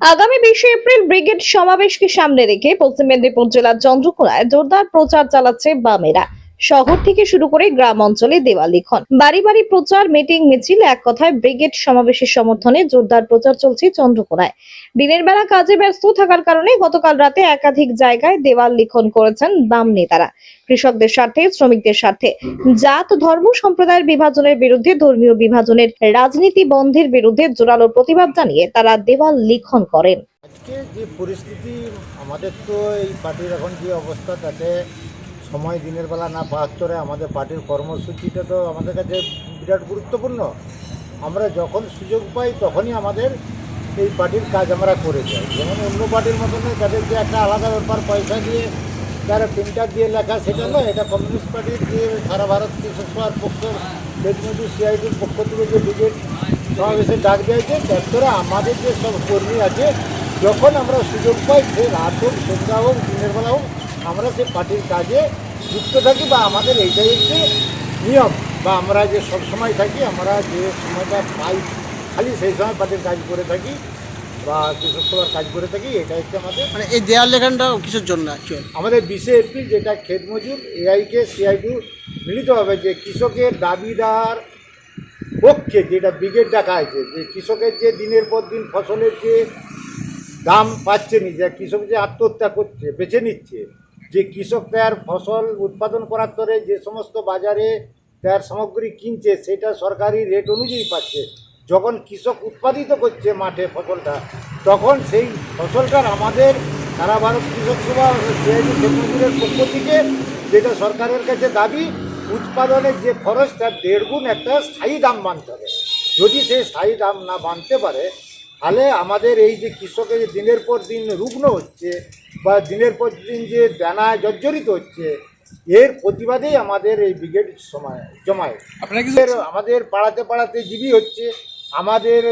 আগামী বিশে April brigade সমাবেশকে সামনে রেখে পশ্চিম মেদিনীপুর জেলার চন্দ্রকোনায় জোরদার প্রচার চালাচ্ছে বামেরা। শহর থেকে শুরু করে গ্রাম অঞ্চলে দেওয়াল লিখন। বাড়ি বাড়ি প্রচার, মিটিং, মিছিল, এক কথায় ব্রিগেড সমাবেশের সমর্থনে জোরদার প্রচার চলছে চন্দ্রকোনায়। দিনের বেলা কাজে ব্যস্ত থাকার কারণে গতকাল রাতে একাধিক জায়গায় দেওয়াল লিখন করেছেন বাম নেতারা, কৃষকদের স্বার্থে, শ্রমিকদের স্বার্থে। জাত, ধর্ম, সম্প্রদায়ের বিভাজনের বিরুদ্ধে, ধর্মীয় বিভাজনের রাজনীতি বন্ধের বিরুদ্ধে জোরালো প্রতিবাদ জানিয়ে তারা দেওয়াল লিখন করেন। আজকে যে পরিস্থিতি, আমাদের তো এই পার্টির এখন যে অবস্থা, তাতে সময় দিনের বেলা না বাহাত্তরে আমাদের পার্টির কর্মসূচিটা তো আমাদের কাছে বিরাট গুরুত্বপূর্ণ। আমরা যখন সুযোগ পাই তখনই আমাদের এই পার্টির কাজ আমরা করে যাই। যেমন অন্য পার্টির মতন নয়, তাদের যে একটা আলাদা ব্যাপার পয়সা দিয়ে যারা প্রিন্টার দিয়ে লেখা সেটা নয় এটা কমিউনিস্ট পার্টির যে সারা ভারত কৃষক পক্ষ বেদমজু সিআইডির পক্ষ থেকে যে ব্রিগেড সমাবেশে ডাক দিয়েছে তারপরে আমাদের যে সব কর্মী আছে যখন আমরা সুযোগ পাই সে রাত হোক সন্ধ্যা হোক দিনের বেলা হোক আমরা সে পার্টির কাজে যুক্ত থাকি বা আমাদের এইটাই হচ্ছে নিয়ম বা আমরা যে সব সময় থাকি আমরা যে সময়টা পাই খালি সেই সময় পার্টির কাজ করে থাকি বা কৃষক সভার কাজ করে থাকি এটা হচ্ছে আমাদের মানে এই দেয়াল লেখানটা কিসের জন্য আমাদের বিশে এপ্রিল যেটা ক্ষেত মজুর এআইকে সিআইটু মিলিতভাবে যে কৃষকের দাবিদার পক্ষে যেটা ব্রিগেড ডাকা হয়েছে যে কৃষকের যে দিনের পর দিন ফসলের যে দাম পাচ্ছে নি যে কৃষক যে আত্মহত্যা করছে বেছে নিচ্ছে যে কৃষক তার ফসল উৎপাদন করার পরে যে সমস্ত বাজারে তার সামগ্রী কিনছে, সেটা সরকারি রেট অনুযায়ী পাচ্ছে। যখন কৃষক উৎপাদিত করছে মাঠে ফসলটা, তখন সেই ফসলটার আমাদের সারা ভারত কৃষক সভা, সিআইডি পক্ষ থেকে যেটা সরকারের কাছে দাবি, উৎপাদনের যে খরচ, তার দেড় গুণ একটা স্থায়ী দাম মানতে হবে। যদি সেই স্থায়ী দাম না মানতে পারে, তাহলে আমাদের এই যে কৃষকের দিনের পর দিন রুগ্ন হচ্ছে বা দিনের পর দিন যে দানায় জর্জরিত হচ্ছে এর প্রতিবাদেই আমাদের এই ব্রিগেড সময় জমায় আপনারা কি আমাদের পাড়াতে পাড়াতে জিবি হচ্ছে আমাদের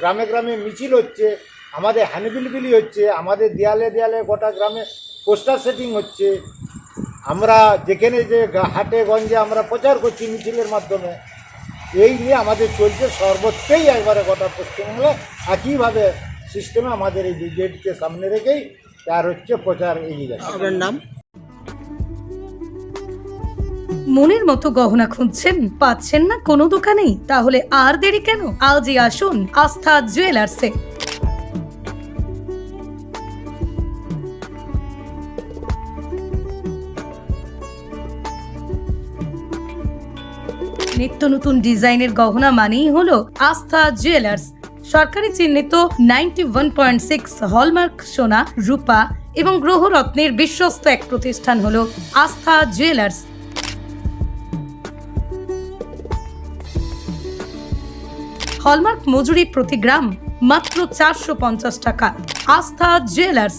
গ্রামে গ্রামে মিছিল হচ্ছে আমাদের হ্যান্ডবিলবিলি হচ্ছে আমাদের দেয়ালে দেয়ালে গোটা গ্রামে পোস্টার সেটিং হচ্ছে। আমরা যেখানে যে হাটে গঞ্জে আমরা প্রচার করছি মিছিলের মাধ্যমে এই নিয়ে আমাদের চলছে সর্বত্রই একবারে গোটা পশ্চিমবাংলা একইভাবে সিস্টেমে আমাদের এই ব্রিগেডকে সামনে রেখেই তার হচ্ছে প্রচার এগিয়ে যাচ্ছে। আপনার নাম? মনের মতো গহনা খুঁজছেন পাচ্ছেন না কোনো দোকানেই তাহলে আর দেরি কেন? আজই আসুন আস্থা জুয়েলার্সে। নিত্য নতুন ডিজাইনের গহনা মানেই হলো আস্থা জুয়েলার্স। সরকারি চিহ্নিত ninety one point six hallmark সোনা, রূপা এবং গ্রহরত্নের বিশ্বস্ত এক প্রতিষ্ঠান হল আস্থা জুয়েলার্স। হলমার্ক মজুরি প্রতি গ্রাম মাত্র চারশো পঞ্চাশ টাকা। আস্থা জুয়েলার্স।